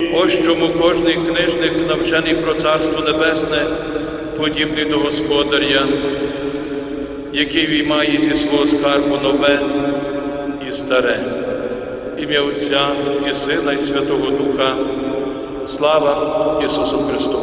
Ось чому кожний книжник, навчений про Царство Небесне, подібний до господаря, який віймає зі свого скарбу нове і старе. Ім'я Отця і Сина, і Святого Духа. Слава Ісусу Христу!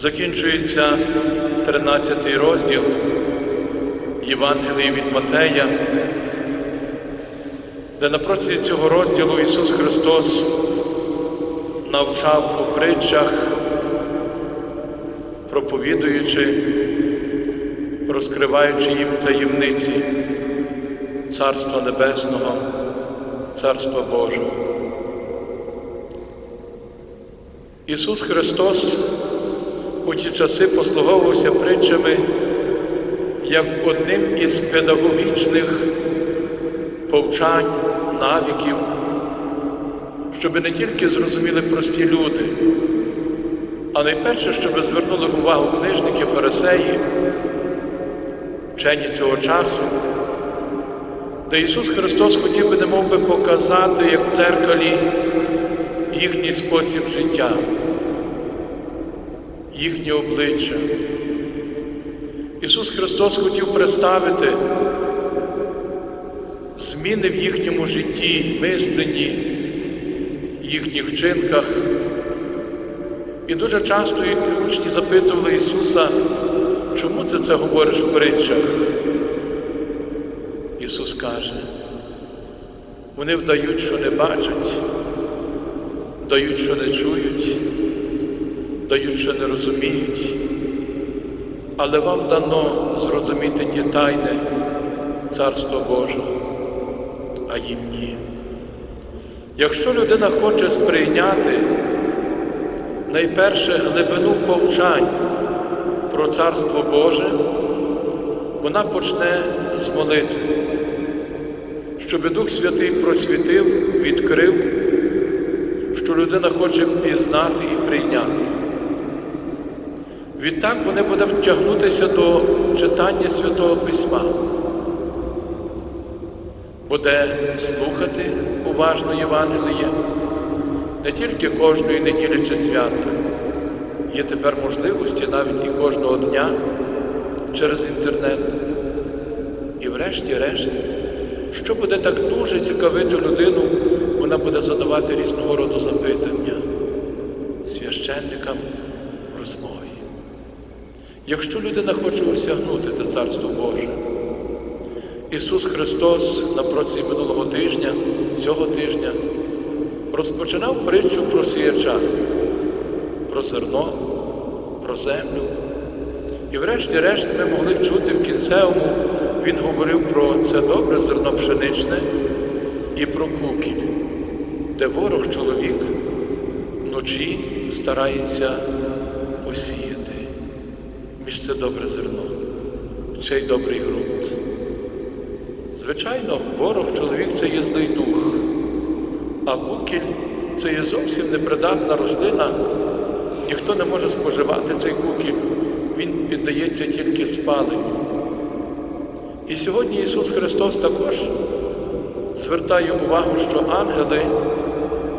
Закінчується 13 розділ Євангелії від Матея, де напроти цього розділу Ісус Христос навчав у притчах, проповідуючи, розкриваючи їм таємниці Царства Небесного, Царства Божого. Ісус Христос у ті часи послуговувався притчами як одним із педагогічних повчань, навиків, щоб не тільки зрозуміли прості люди, а найперше, щоб звернули увагу книжники, фарисеї, вчені цього часу, де Ісус Христос хотів би немов би показати, як в дзеркалі, їхній спосіб життя, їхнє обличчя. Ісус Христос хотів представити зміни в їхньому житті, мисленні, їхніх вчинках. І дуже часто учні запитували Ісуса, чому ти це говориш в притчах? Ісус каже, вони вдають, що не бачать, вдають, що не чують, вдають, що не розуміють, але вам дано зрозуміти ті тайни Царства Божого, а їм ні. Якщо людина хоче сприйняти найперше глибину повчань про Царство Боже, вона почне з молитви, щоб Дух Святий просвітив, відкрив, що людина хоче пізнати і прийняти. Відтак вони буде втягнутися до читання Святого Письма, буде слухати уважно Євангеліє не тільки кожної неділі чи свята. Є тепер можливості навіть і кожного дня через інтернет. І врешті-решт, що буде так дуже цікавити людину, вона буде задавати різного роду запитання священникам розмові. Якщо людина хоче осягнути те Царство Боже, Ісус Христос напроти минулого тижня, цього тижня, розпочинав притчу про сіяча, про зерно, про землю. І врешті-решт ми могли чути в кінцевому, він говорив про це добре зерно пшеничне і про кукіль, де ворог чоловік вночі старається посіяти між це добре зерно, цей добрий ґрунт. Звичайно, ворог чоловік це є злий дух, а кукіль це є зовсім непридатна рослина. Ніхто не може споживати цей кукіль, він піддається тільки спаленню. І сьогодні Ісус Христос також звертає увагу, що ангели,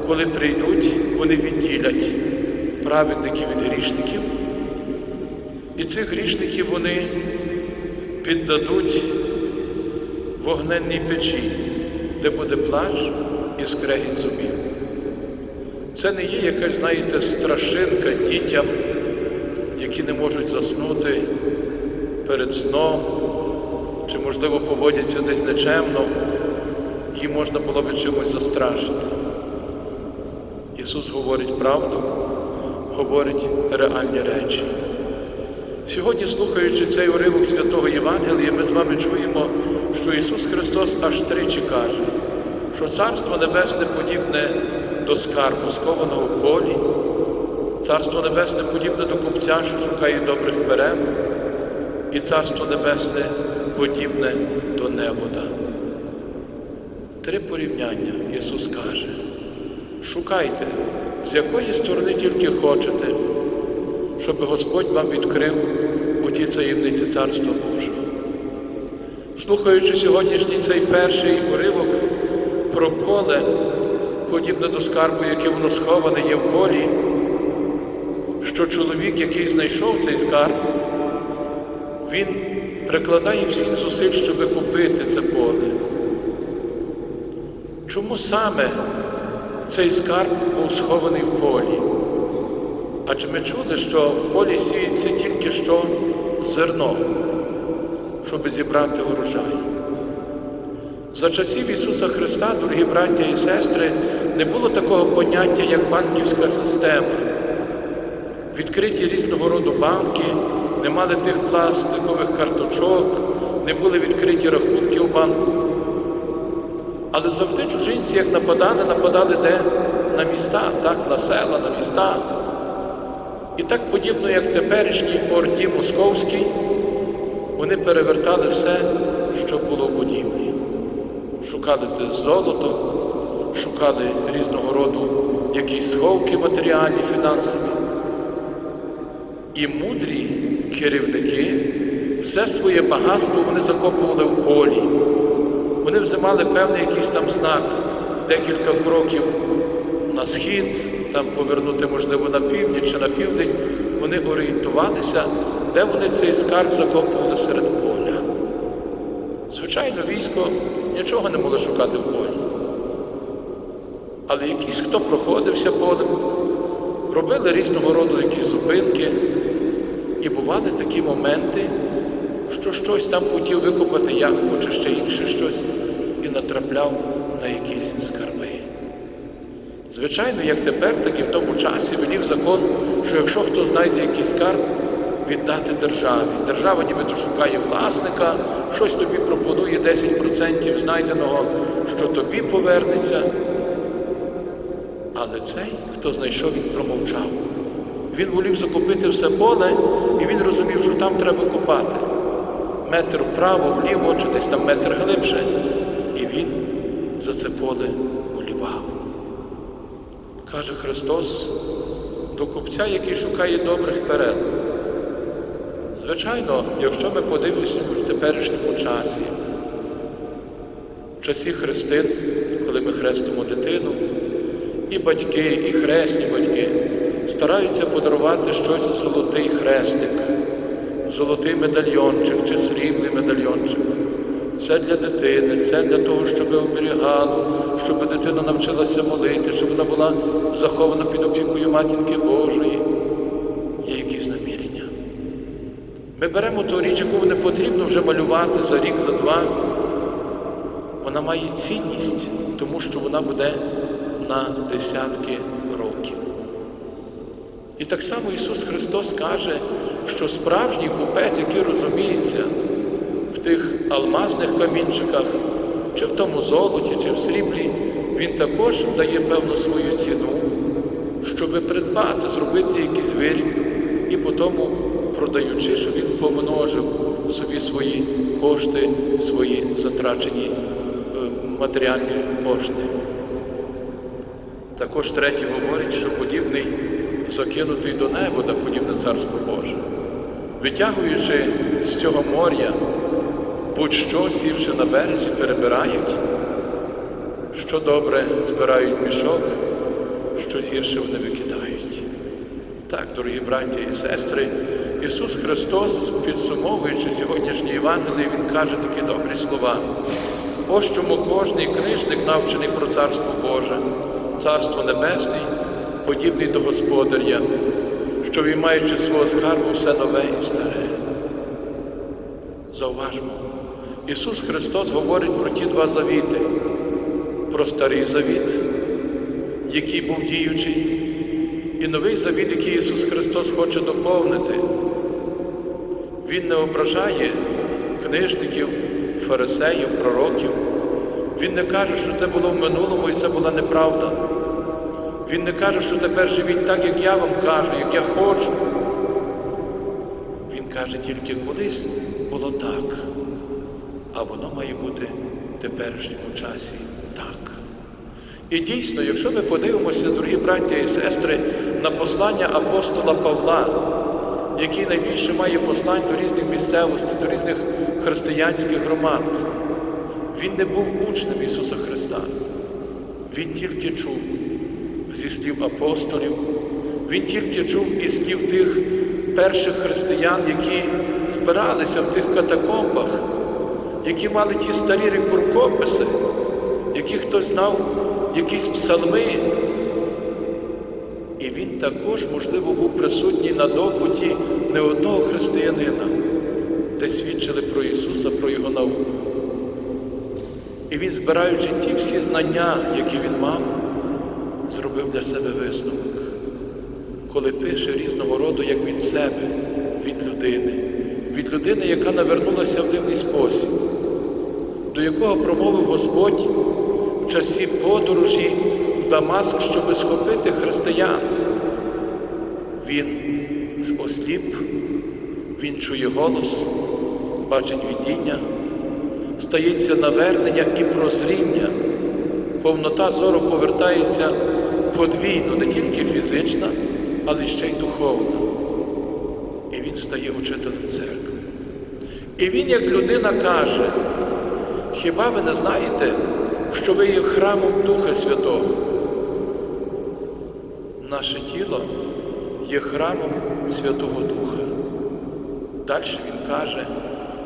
коли прийдуть, вони відділять праведників від грішників. І цих грішників вони піддадуть вогненній печі, де буде плач і скрегіт зубів. Це не є якась, знаєте, страшинка дітям, які не можуть заснути перед сном, чи, можливо, поводяться десь нечемно, їм можна було би чимось застрашити. Ісус говорить правду, говорить реальні речі. Сьогодні, слухаючи цей уривок Святого Євангелія, ми з вами чуємо, що Ісус Христос аж тричі каже, що Царство Небесне подібне до скарбу, скованого в полі, Царство Небесне подібне до купця, що шукає добрих перем, і Царство Небесне подібне до невода. Три порівняння Ісус каже. Шукайте, з якої сторони тільки хочете, щоб Господь вам відкрив у ті таємниці Царства Божого. Слухаючи сьогоднішній цей перший уривок про поле, подібне до скарбу, яке воно сховане є в полі, що чоловік, який знайшов цей скарб, він прикладає всіх зусиль, щоб купити це поле. Чому саме цей скарб був схований в полі? Адже ми чули, що в полі сіється тільки що зерно, щоб зібрати урожай. За часів Ісуса Христа, дорогі браття і сестри, не було такого поняття, як банківська система. Відкриті різного роду банки, не мали тих пластикових карточок, не були відкриті рахунки у банку. Але завжди чужинці, як нападали, нападали де? На міста, так, на села, на міста. І так подібно, як теперішній орді московській, вони перевертали все, що було будівлі. Шукали те золото, шукали різного роду якісь сховки матеріальні, фінансові. І мудрі керівники все своє багатство вони закопували в полі. Вони взимали певний якийсь там знак, декілька кроків на схід, там повернути, можливо, на північ чи на південь. Вони орієнтувалися, де вони цей скарб закопували серед поля. Звичайно, військо нічого не могло шукати в полі. Але якийсь, хто проходився полем, робили різного роду якісь зупинки, і бували такі моменти, що щось там хотів викопати ягоду чи ще інше щось, і натрапляв на якісь скарби. Звичайно, як тепер, так і в тому часі велів закон, що якщо хто знайде якийсь скарб, віддати державі. Держава нібито шукає власника, щось тобі пропонує 10% знайденого, що тобі повернеться. Але цей, хто знайшов, він промовчав. Він волів закупити все поле, і він розумів, що там треба копати. Метр вправо, вліво, чи десь там метр глибше. І він за це поле. Каже Христос до купця, який шукає добрих перед. Звичайно, якщо ми подивимося в теперішньому часі, в часі хрестин, коли ми хрестимо дитину, і батьки, і хресні батьки стараються подарувати щось золотий хрестик, золотий медальйончик чи срібний медальйончик. Це для дитини, це для того, щоб оберігало, щоб дитина навчилася молити, щоб вона була захована під опікою матінки Божої. Є якісь намірення. Ми беремо ту річ, яку не потрібно вже малювати за рік, за два. Вона має цінність, тому що вона буде на десятки років. І так само Ісус Христос каже, що справжній купець, який розуміється в тих алмазних камінчиках, чи в тому золоті, чи в сріблі, він також дає певну свою ціну, щоб придбати, зробити якийсь виріб і потім, продаючи, щоб він помножив собі свої кошти, свої затрачені е, матеріальні кошти. Також третій говорить, що подібний закинутий до неба, так подібне царство Боже. Витягуючи з цього моря, будь-що, сівши на березі, перебирають, що добре збирають мішок, що гірше вони викидають. Так, дорогі браті і сестри, Ісус Христос, підсумовуючи сьогоднішній Євангелії, Він каже такі добрі слова. Ось чому кожний книжник, навчений про Царство Боже, Царство Небесне, подібний до Господаря, що він, маючи свого скарбу, все нове і старе. Зауважмо, Ісус Христос говорить про ті два завіти, про старий завіт, який був діючий, і новий завіт, який Ісус Христос хоче доповнити. Він не ображає книжників, фарисеїв, пророків. Він не каже, що це було в минулому і це була неправда. Він не каже, що тепер живіть так, як я вам кажу, як я хочу. Він каже, тільки колись було так, а воно має бути в теперішньому часі так. І дійсно, якщо ми подивимося, дорогі браття і сестри, на послання апостола Павла, який найбільше має послань до різних місцевостей, до різних християнських громад, він не був учнем Ісуса Христа. він тільки чув зі слів апостолів, він тільки чув із слів тих перших християн, які збиралися в тих катакомбах, які мали ті старі рукописи, які хтось знав якісь псалми. І він також, можливо, був присутній на допиті не одного християнина, де свідчили про Ісуса, про Його науку. І він, збираючи ті всі знання, які він мав, зробив для себе висновок, коли пише різного роду, як від себе, від людини, від людини, яка навернулася в дивний спосіб, до якого промовив Господь в часі подорожі в Дамаск, щоби схопити християн. Він осліп, він чує голос, бачить видіння, стається навернення і прозріння. Повнота зору повертається подвійно, не тільки фізична, але ще й духовна. І він стає учителем церкви. І він, як людина, каже, хіба ви не знаєте, що ви є храмом Духа Святого? Наше тіло є храмом Святого Духа. Далі він каже,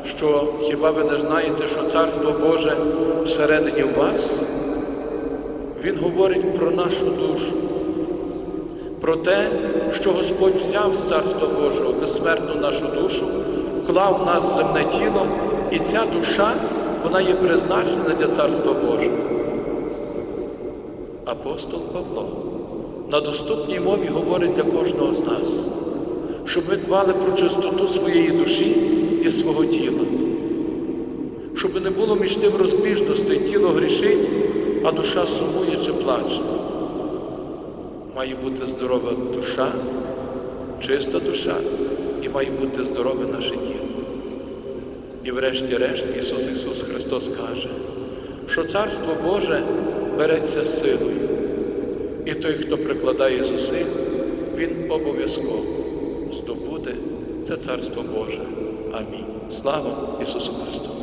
що хіба ви не знаєте, що Царство Боже всередині вас? Він говорить про нашу душу, про те, що Господь взяв з Царства Божого безсмертну нашу душу, вклав в нас земне тіло, і ця душа, вона є призначена для Царства Божого. Апостол Павло на доступній мові говорить для кожного з нас, щоб ми дбали про чистоту своєї душі і свого тіла, щоб не було між тим розбіжностей, тіло грішить, а душа сумує чи плаче. Має бути здорова душа, чиста душа і має бути здорове наше тіло. І врешті-решт Ісус Ісус Христос каже, що Царство Боже береться силою. І той, хто прикладає зусиль, він обов'язково здобуде це Царство Боже. Амінь. Слава Ісусу Христу!